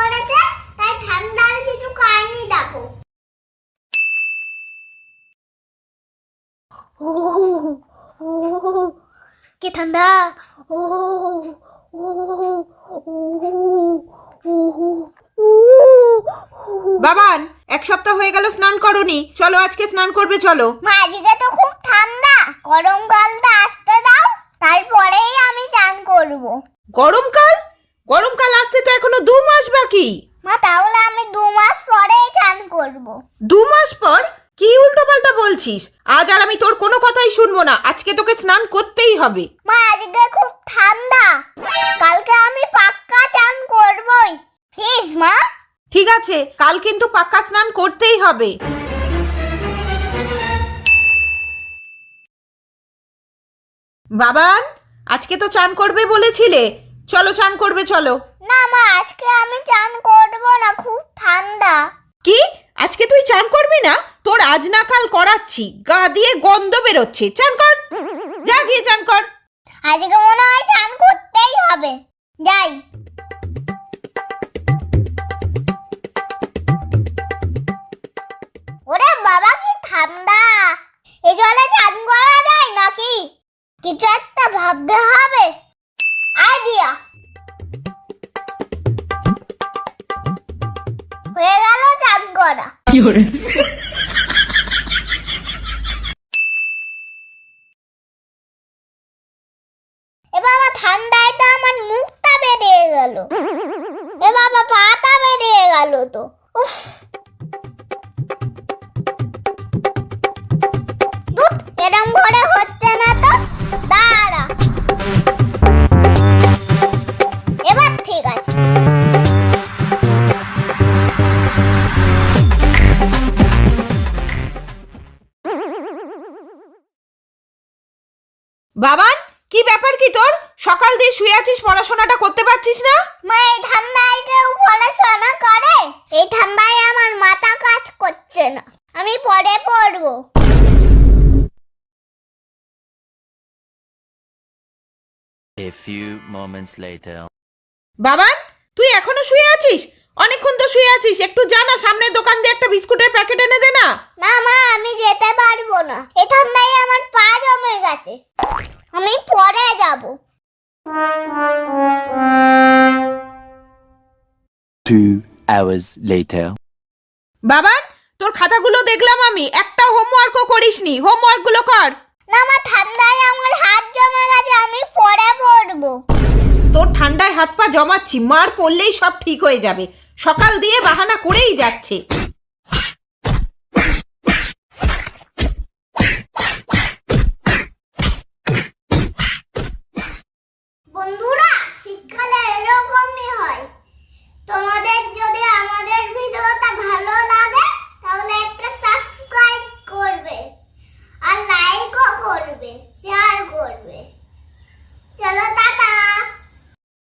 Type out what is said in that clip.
পড়েছে তাই ঠান্ডার কিছু কাহিনী দেখো। কি ঠান্ডা বাবান এক সপ্তাহ হয়ে গেল স্নান করনি। চলো আজকে স্নান করবে চলো। মা আজকে তো খুব ঠান্ডা। গরম কালটা আসতে দাও তারপরেই আমি চান করব। গরমকাল গরমকাল আসতে তো এখনও দু মাস বাকি। মা তাহলে আমি দু মাস পরেই চান করব। দু মাস পর? কি উল্টো পাল্টা বলছিস? আজ আর আমি তোর কোনো কথাই শুনব না। আজকে তোকে স্নান করতেই হবে। মা আজকে খুব ঠান্ডা। কালকে আমি পাক্কা চান করবই। প্লিজ মা। ঠিক আছে কাল কিন্তু পাক্কা স্নান করতেই হবে। বাবান আজকে তো চান করবে বলেছিলে। চলো চান করবে চলো। না মা আজকে আমি চান করব না খুব ঠান্ডা। কি? আজকে তুই চান করবি না? তোর আজ না কাল করাচ্ছি গা দিয়ে গন্ধ বেরোচ্ছে। চান কর। যা গিয়ে চান কর। আজকে মনে হয় চান করতেই হবে। যাই। ওরে বাবা কি ঠান্ডা। এই জলে চান করা যায় নাকি? কিছু একটা ভাবতে করা। এ বাবা ঠান্ডায় তো আমার মুখটা বেরিয়ে গেল। এ বাবা পাটা বেরিয়ে গেল তো। উফ। বাবান কি ব্যাপার কি তোর? সকাল দিয়ে শুয়ে আছিস পড়াশোনাটা করতে পারছিস না? মা এই ঠান্ডায় কেউ পড়াশোনা করে। এই ঠান্ডায় আমার মাথা কাজ করছে না। আমি পরে পড়ব। A few moments later. Baban তুই এখনও শুয়ে আছিস? অনেকক্ষণ তো শুয়ে আছিস। একটু জানা সামনের দোকান দিয়ে একটা বিস্কুটের প্যাকেট এনে দে না। না মা আমি যেতে পারব না। এই ঠান্ডায় Two hours later. বাবান তোর খাতাগুলো দেখলাম আমি। একটা হোমওয়ার্কও করিসনি। হোমওয়ার্কগুলো কর। না মা ঠান্ডায় আমার হাত জমে গেছে আমি পরে পড়ব। তোর ঠান্ডায় হাত পা জমাচ্ছি মার পড়লেই সব ঠিক হয়ে যাবে। সকাল দিয়ে বাহানা করেই যাচ্ছে। আমাদের যদি আমাদের ভিডিওটা ভালো লাগে